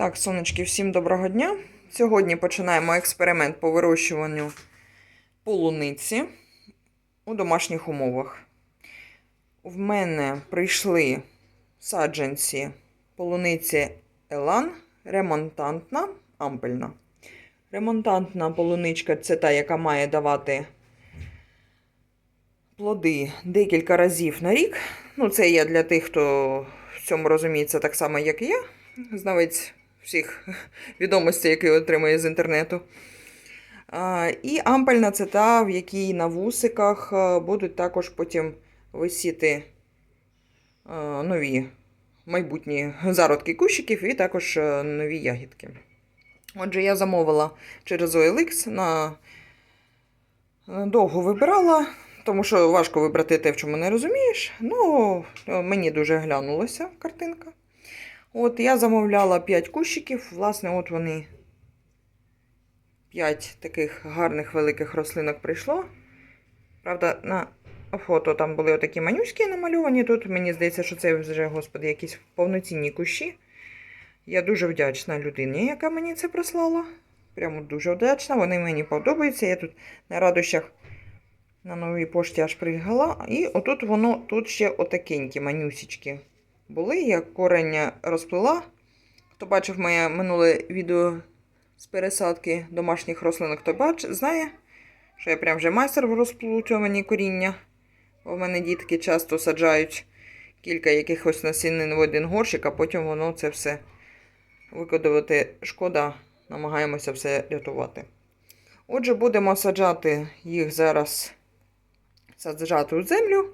Так, сонечки, всім доброго дня. Сьогодні починаємо експеримент по вирощуванню полуниці у домашніх умовах. В мене прийшли саджанці полуниці Елан, ремонтантна, ампельна. Ремонтантна полуничка це та, яка має давати плоди декілька разів на рік. Ну, це я для тих, хто в цьому розуміється так само, як і я. Знавець всіх відомостей, які отримує з інтернету. І ампельна це та, в якій на вусиках будуть також потім висіти нові майбутні зародки кущиків і також нові ягідки. Отже, я замовила через OLX на довго вибирала, тому що важко вибрати те, в чому не розумієш. Ну, мені дуже глянулася картинка. От я замовляла 5 кущиків. Власне, от вони 5 таких гарних великих рослинок прийшло. Правда, на фото там були отакі манюські намальовані. Тут мені здається, що це вже, господи, якісь повноцінні кущі. Я дуже вдячна людині, яка мені це прислала. Прямо дуже вдячна. Вони мені подобаються. Я тут на радощах на новій пошті аж пригала. І отут воно тут ще отакенькі манюсічки були. Я корення розплила. Хто бачив моє минуле відео з пересадки домашніх рослинок, то бач, знає, що я прям вже майстер в розплутуванні коріння. Бо в мене дітки часто саджають кілька якихось насінин в один горщик, а потім воно це все викидувати шкода, намагаємося все рятувати. Отже, будемо саджати їх зараз саджати у землю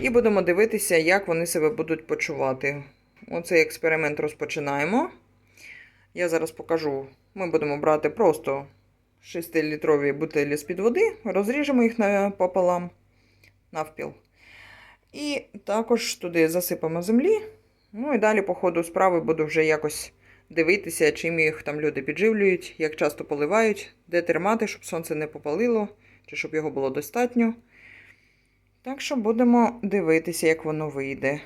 і будемо дивитися, як вони себе будуть почувати. Оцей експеримент розпочинаємо. Я зараз покажу. Ми будемо брати просто 6-літрові бутилі з-під води, розріжемо їх пополам навпіл. І також туди засипемо землі. Ну і далі, по ходу справи, буду вже якось дивитися, чим їх там люди підживлюють, як часто поливають, де тримати, щоб сонце не попалило, чи щоб його було достатньо. Так що будемо дивитися, як воно вийде.